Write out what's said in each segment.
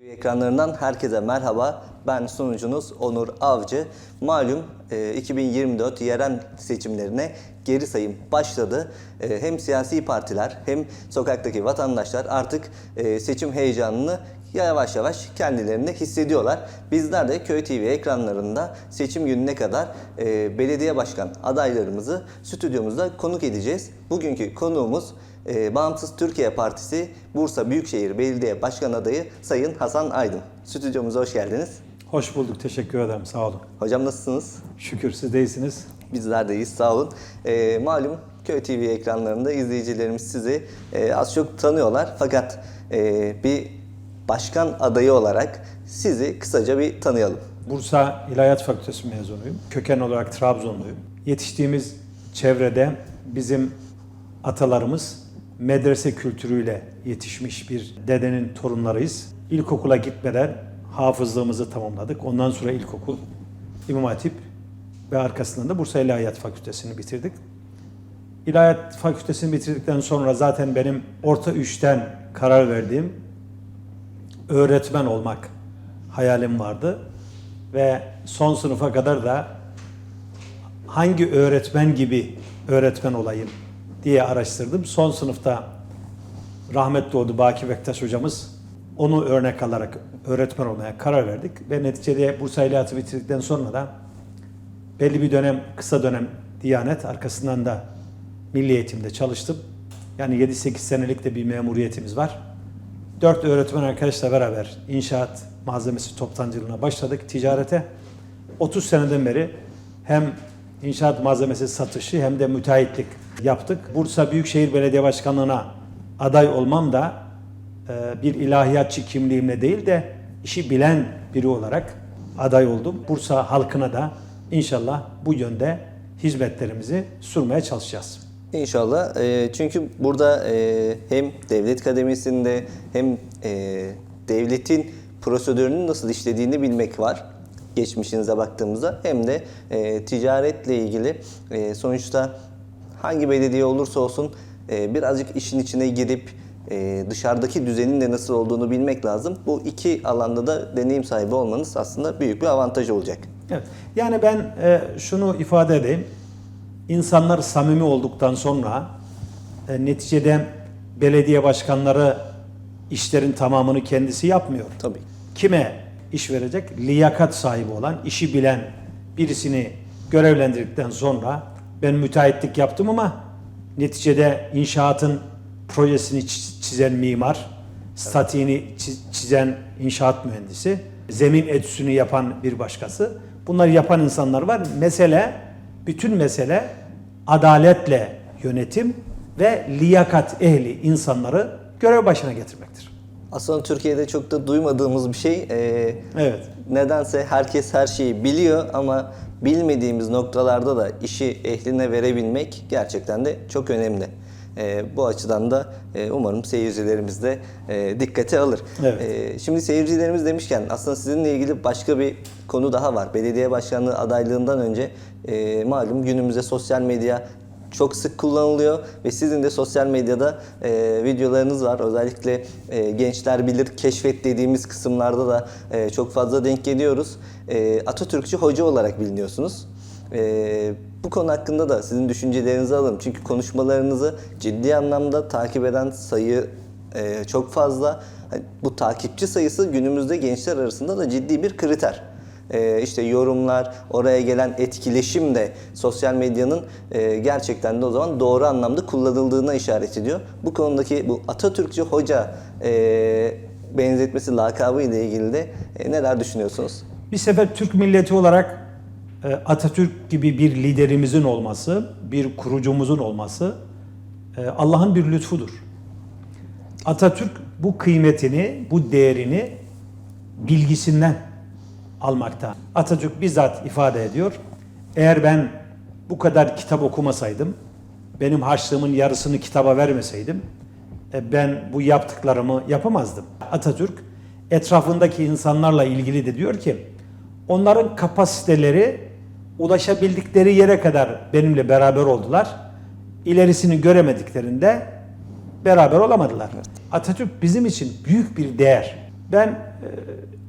Ekranlarından herkese merhaba. Ben sunucunuz Onur Avcı. Malum e, 2024 yerel seçimlerine geri sayım başladı. E, Hem siyasi partiler hem sokaktaki vatandaşlar artık e, seçim heyecanını yavaş yavaş kendilerinde hissediyorlar. Bizler de Köy TV ekranlarında seçim gününe kadar e, belediye başkan adaylarımızı stüdyomuzda konuk edeceğiz. Bugünkü konuğumuz e, Bağımsız Türkiye Partisi Bursa Büyükşehir Belediye Başkan Adayı Sayın Hasan Aydın. Stüdyomuza hoş geldiniz. Hoş bulduk, teşekkür ederim. Sağ olun. Hocam nasılsınız? Şükür siz de iyisiniz. Bizler de iyiyiz sağ olun. E, malum Köy TV ekranlarında izleyicilerimiz sizi e, az çok tanıyorlar. Fakat e, bir başkan adayı olarak sizi kısaca bir tanıyalım. Bursa İlahiyat Fakültesi mezunuyum. Köken olarak Trabzonluyum. Yetiştiğimiz çevrede bizim atalarımız medrese kültürüyle yetişmiş bir dedenin torunlarıyız. İlkokula gitmeden hafızlığımızı tamamladık. Ondan sonra ilkokul, İmam Hatip ve arkasından da Bursa İlahiyat Fakültesini bitirdik. İlahiyat Fakültesini bitirdikten sonra zaten benim orta üçten karar verdiğim öğretmen olmak hayalim vardı. Ve son sınıfa kadar da hangi öğretmen gibi öğretmen olayım diye araştırdım. Son sınıfta rahmetli oldu Baki Bektaş hocamız. Onu örnek alarak öğretmen olmaya karar verdik. Ve neticede Bursa İlahiyatı bitirdikten sonra da belli bir dönem, kısa dönem Diyanet, arkasından da Milli Eğitim'de çalıştım. Yani 7-8 senelik de bir memuriyetimiz var. 4 öğretmen arkadaşla beraber inşaat malzemesi toptancılığına başladık, ticarete. 30 seneden beri hem inşaat malzemesi satışı hem de müteahhitlik yaptık. Bursa Büyükşehir Belediye Başkanlığı'na aday olmam da e, bir ilahiyatçı kimliğimle değil de işi bilen biri olarak aday oldum. Bursa halkına da inşallah bu yönde hizmetlerimizi sunmaya çalışacağız. İnşallah. E, çünkü burada e, hem devlet kademisinde hem devletin prosedürünün nasıl işlediğini bilmek var. Geçmişinize baktığımızda hem de e, ticaretle ilgili e, sonuçta hangi belediye olursa olsun e, birazcık işin içine girip e, dışarıdaki düzenin de nasıl olduğunu bilmek lazım. Bu iki alanda da deneyim sahibi olmanız aslında büyük bir avantaj olacak. Evet. Yani ben e, şunu ifade edeyim. İnsanlar samimi olduktan sonra e, neticede belediye başkanları işlerin tamamını kendisi yapmıyor. Tabii. Kime iş verecek? Liyakat sahibi olan, işi bilen birisini görevlendirdikten sonra ben müteahhitlik yaptım ama neticede inşaatın projesini çi- çizen mimar, statiğini çi- çizen inşaat mühendisi, zemin etüsünü yapan bir başkası. Bunları yapan insanlar var. Mesele, bütün mesele adaletle yönetim ve liyakat ehli insanları görev başına getirmektir. Aslında Türkiye'de çok da duymadığımız bir şey. E, Evet. Nedense herkes her şeyi biliyor ama bilmediğimiz noktalarda da işi ehline verebilmek gerçekten de çok önemli. Ee, bu açıdan da e, umarım seyircilerimiz de e, dikkate alır. Evet. Ee, şimdi seyircilerimiz demişken aslında sizinle ilgili başka bir konu daha var. Belediye başkanlığı adaylığından önce e, malum günümüzde sosyal medya çok sık kullanılıyor ve sizin de sosyal medyada e, videolarınız var. Özellikle e, gençler bilir keşfet dediğimiz kısımlarda da e, çok fazla denk geliyoruz. E, Atatürkçü hoca olarak biliniyorsunuz. E, bu konu hakkında da sizin düşüncelerinizi alalım. Çünkü konuşmalarınızı ciddi anlamda takip eden sayı e, çok fazla. Hani Bu takipçi sayısı günümüzde gençler arasında da ciddi bir kriter. Ee, işte yorumlar, oraya gelen etkileşim de sosyal medyanın e, gerçekten de o zaman doğru anlamda kullanıldığına işaret ediyor. Bu konudaki bu Atatürkçü hoca e, benzetmesi lakabı ile ilgili de e, neler düşünüyorsunuz? Bir sefer Türk milleti olarak Atatürk gibi bir liderimizin olması, bir kurucumuzun olması Allah'ın bir lütfudur. Atatürk bu kıymetini, bu değerini bilgisinden almakta. Atatürk bizzat ifade ediyor. Eğer ben bu kadar kitap okumasaydım, benim harçlığımın yarısını kitaba vermeseydim, e, ben bu yaptıklarımı yapamazdım. Atatürk etrafındaki insanlarla ilgili de diyor ki, onların kapasiteleri ulaşabildikleri yere kadar benimle beraber oldular. İlerisini göremediklerinde beraber olamadılar. Atatürk bizim için büyük bir değer. Ben e,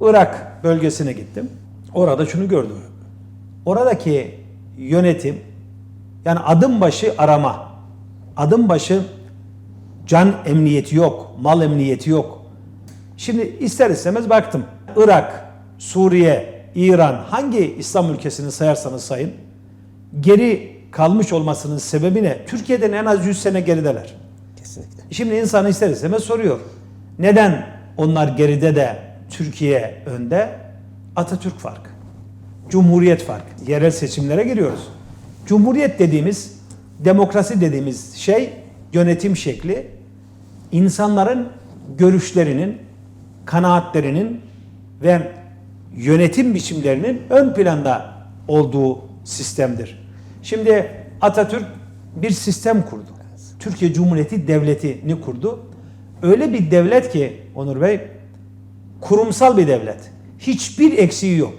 Irak bölgesine gittim. Orada şunu gördüm. Oradaki yönetim yani adım başı arama, adım başı can emniyeti yok, mal emniyeti yok. Şimdi ister istemez baktım. Irak, Suriye, İran hangi İslam ülkesini sayarsanız sayın geri kalmış olmasının sebebi ne? Türkiye'den en az 100 sene gerideler. Kesinlikle. Şimdi insan ister istemez soruyor. Neden onlar geride de Türkiye önde? Atatürk farkı. Cumhuriyet farkı. Yerel seçimlere giriyoruz. Cumhuriyet dediğimiz, demokrasi dediğimiz şey yönetim şekli insanların görüşlerinin, kanaatlerinin ve yönetim biçimlerinin ön planda olduğu sistemdir. Şimdi Atatürk bir sistem kurdu. Türkiye Cumhuriyeti Devleti'ni kurdu. Öyle bir devlet ki Onur Bey, kurumsal bir devlet. Hiçbir eksiği yok.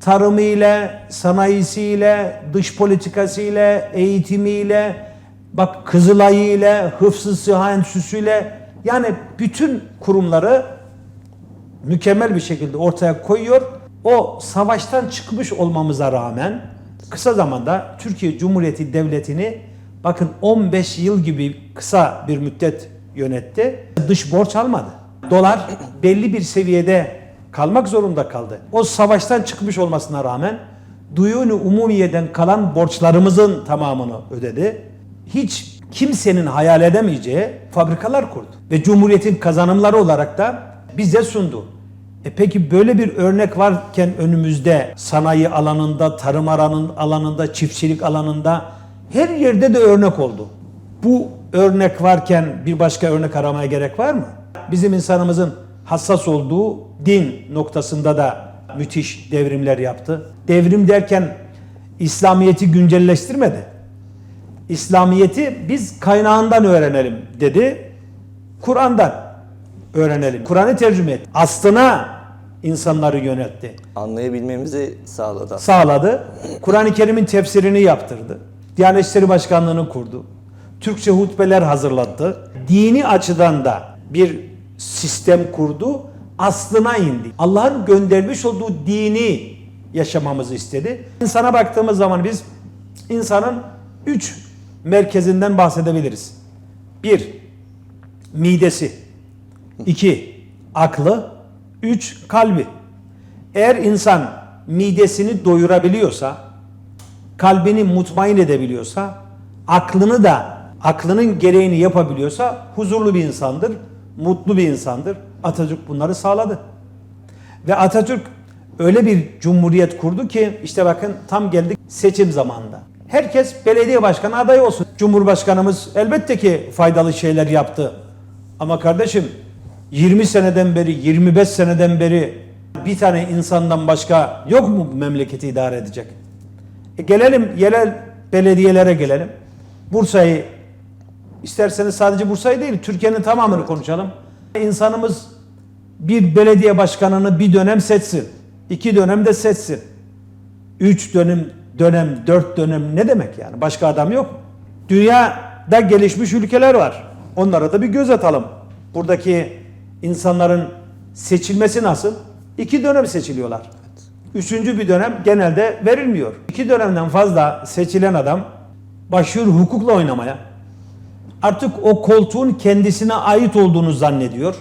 Tarımıyla, sanayisiyle, dış politikasıyla, eğitimiyle, bak Kızılay'ıyla, Hıfzı Sıha Enstitüsü'yle yani bütün kurumları mükemmel bir şekilde ortaya koyuyor. O savaştan çıkmış olmamıza rağmen kısa zamanda Türkiye Cumhuriyeti Devleti'ni bakın 15 yıl gibi kısa bir müddet yönetti. Dış borç almadı. Dolar belli bir seviyede kalmak zorunda kaldı. O savaştan çıkmış olmasına rağmen duyunu umumiyeden kalan borçlarımızın tamamını ödedi. Hiç kimsenin hayal edemeyeceği fabrikalar kurdu. Ve Cumhuriyet'in kazanımları olarak da bize sundu. E peki böyle bir örnek varken önümüzde sanayi alanında, tarım alanın alanında, çiftçilik alanında her yerde de örnek oldu. Bu örnek varken bir başka örnek aramaya gerek var mı? Bizim insanımızın hassas olduğu din noktasında da müthiş devrimler yaptı. Devrim derken İslamiyet'i güncelleştirmedi. İslamiyet'i biz kaynağından öğrenelim dedi. Kur'an'dan öğrenelim. Kur'an'ı tercüme etti. Aslına insanları yöneltti. Anlayabilmemizi sağladı. Sağladı. Kur'an-ı Kerim'in tefsirini yaptırdı. Diyanet İşleri Başkanlığı'nı kurdu. Türkçe hutbeler hazırlattı. Dini açıdan da bir sistem kurdu. Aslına indi. Allah'ın göndermiş olduğu dini yaşamamızı istedi. İnsana baktığımız zaman biz insanın üç merkezinden bahsedebiliriz. Bir, midesi. iki aklı. Üç, kalbi. Eğer insan midesini doyurabiliyorsa, kalbini mutmain edebiliyorsa, aklını da aklının gereğini yapabiliyorsa huzurlu bir insandır, mutlu bir insandır. Atatürk bunları sağladı. Ve Atatürk öyle bir cumhuriyet kurdu ki işte bakın tam geldik seçim zamanında. Herkes belediye başkanı adayı olsun. Cumhurbaşkanımız elbette ki faydalı şeyler yaptı. Ama kardeşim 20 seneden beri, 25 seneden beri bir tane insandan başka yok mu bu memleketi idare edecek? E gelelim yerel belediyelere gelelim. Bursa'yı isterseniz sadece Bursa'yı değil Türkiye'nin tamamını konuşalım. İnsanımız bir belediye başkanını bir dönem seçsin. iki dönem de seçsin. Üç dönem, dönem, dört dönem ne demek yani? Başka adam yok. Dünyada gelişmiş ülkeler var. Onlara da bir göz atalım. Buradaki insanların seçilmesi nasıl? İki dönem seçiliyorlar. Üçüncü bir dönem genelde verilmiyor. İki dönemden fazla seçilen adam başlıyor hukukla oynamaya. Artık o koltuğun kendisine ait olduğunu zannediyor.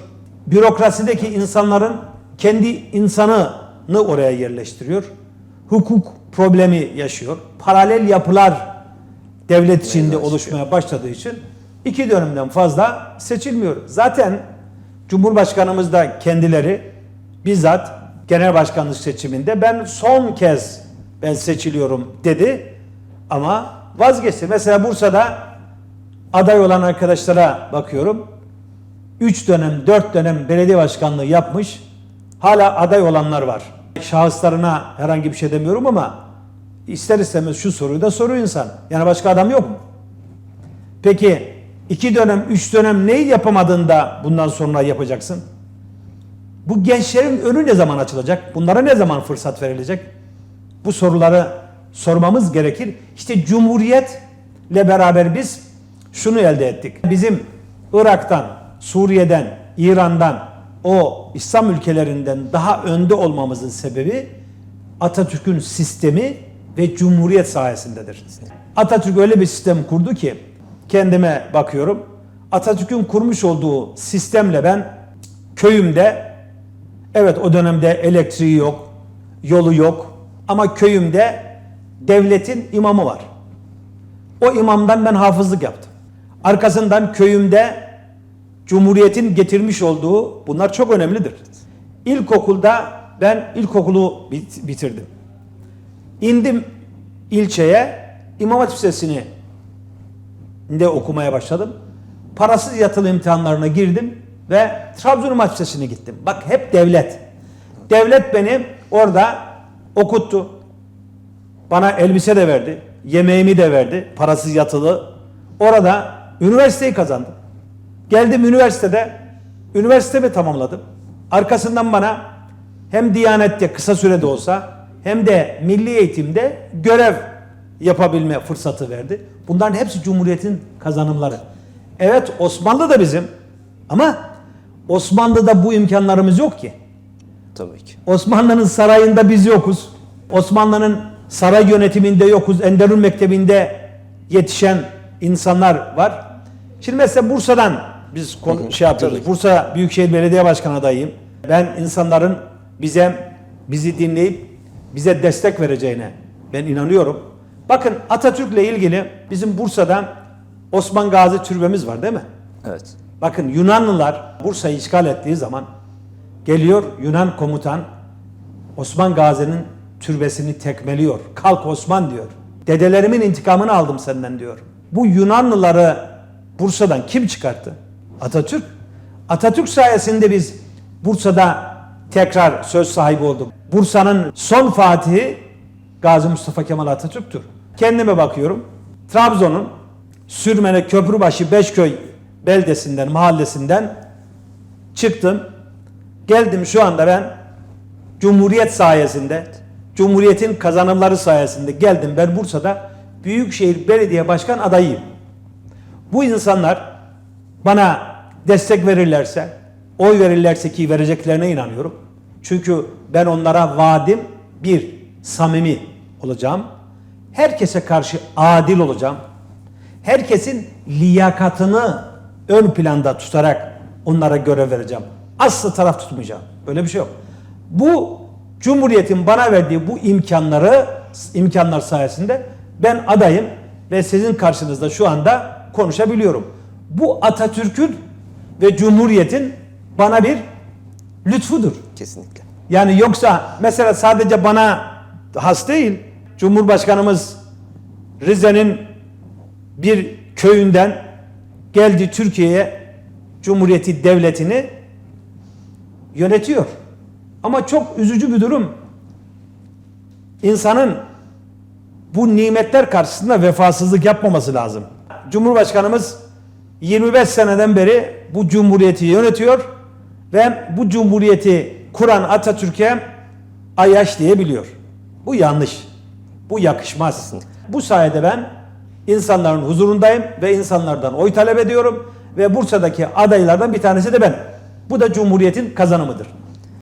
Bürokrasideki insanların kendi insanını oraya yerleştiriyor. Hukuk problemi yaşıyor. Paralel yapılar devlet içinde oluşmaya başladığı için iki dönemden fazla seçilmiyor. Zaten Cumhurbaşkanımız da kendileri bizzat genel başkanlık seçiminde ben son kez ben seçiliyorum dedi ama vazgeçti. Mesela Bursa'da aday olan arkadaşlara bakıyorum. 3 dönem, 4 dönem belediye başkanlığı yapmış. Hala aday olanlar var. Şahıslarına herhangi bir şey demiyorum ama ister istemez şu soruyu da soruyor insan. Yani başka adam yok mu? Peki iki dönem, üç dönem neyi yapamadığında bundan sonra yapacaksın? Bu gençlerin önü ne zaman açılacak? Bunlara ne zaman fırsat verilecek? Bu soruları sormamız gerekir. İşte Cumhuriyet'le beraber biz şunu elde ettik. Bizim Irak'tan, Suriye'den, İran'dan o İslam ülkelerinden daha önde olmamızın sebebi Atatürk'ün sistemi ve Cumhuriyet sayesindedir. Atatürk öyle bir sistem kurdu ki kendime bakıyorum. Atatürk'ün kurmuş olduğu sistemle ben köyümde evet o dönemde elektriği yok, yolu yok ama köyümde devletin imamı var. O imamdan ben hafızlık yaptım. Arkasından köyümde Cumhuriyet'in getirmiş olduğu bunlar çok önemlidir. İlkokulda ben ilkokulu bit- bitirdim. İndim ilçeye İmam Hatip Lisesi'ni de okumaya başladım. Parasız yatılı imtihanlarına girdim ve Trabzon İmam Hatip Lisesi'ne gittim. Bak hep devlet. Devlet beni orada okuttu. Bana elbise de verdi. Yemeğimi de verdi. Parasız yatılı. Orada üniversiteyi kazandım. Geldim üniversitede. Üniversitemi tamamladım. Arkasından bana hem Diyanet'te kısa sürede olsa hem de milli eğitimde görev yapabilme fırsatı verdi. Bunların hepsi Cumhuriyet'in kazanımları. Evet Osmanlı da bizim ama Osmanlı'da bu imkanlarımız yok ki. Tabii ki. Osmanlı'nın sarayında biz yokuz. Osmanlı'nın saray yönetiminde yokuz. Enderun Mektebi'nde yetişen insanlar var. Şimdi mesela Bursa'dan biz konu, şey yapıyoruz. Bursa Büyükşehir Belediye Başkanı adayıyım. Ben insanların bize bizi dinleyip bize destek vereceğine ben inanıyorum. Bakın Atatürk'le ilgili bizim Bursa'da Osman Gazi türbemiz var değil mi? Evet. Bakın Yunanlılar Bursa'yı işgal ettiği zaman geliyor Yunan komutan Osman Gazi'nin türbesini tekmeliyor. Kalk Osman diyor. Dedelerimin intikamını aldım senden diyor. Bu Yunanlıları Bursa'dan kim çıkarttı? Atatürk. Atatürk sayesinde biz Bursa'da tekrar söz sahibi olduk. Bursa'nın son fatihi Gazi Mustafa Kemal Atatürk'tür. Kendime bakıyorum. Trabzon'un Sürmene Köprübaşı Beşköy beldesinden, mahallesinden çıktım. Geldim şu anda ben Cumhuriyet sayesinde, Cumhuriyet'in kazanımları sayesinde geldim. Ben Bursa'da Büyükşehir Belediye Başkan adayıyım. Bu insanlar bana destek verirlerse, oy verirlerse ki vereceklerine inanıyorum. Çünkü ben onlara vaadim bir, samimi olacağım. Herkese karşı adil olacağım. Herkesin liyakatını ön planda tutarak onlara görev vereceğim. Aslı taraf tutmayacağım. Öyle bir şey yok. Bu Cumhuriyet'in bana verdiği bu imkanları, imkanlar sayesinde ben adayım ve sizin karşınızda şu anda konuşabiliyorum. Bu Atatürk'ün ve Cumhuriyet'in bana bir lütfudur. Kesinlikle. Yani yoksa mesela sadece bana has değil. Cumhurbaşkanımız Rize'nin bir köyünden geldi Türkiye'ye Cumhuriyeti devletini yönetiyor. Ama çok üzücü bir durum. İnsanın bu nimetler karşısında vefasızlık yapmaması lazım. Cumhurbaşkanımız 25 seneden beri bu cumhuriyeti yönetiyor ve bu cumhuriyeti kuran Atatürk'e Ayaş diyebiliyor. Bu yanlış. Bu yakışmaz. Bu sayede ben insanların huzurundayım ve insanlardan oy talep ediyorum ve Bursa'daki adaylardan bir tanesi de ben. Bu da cumhuriyetin kazanımıdır.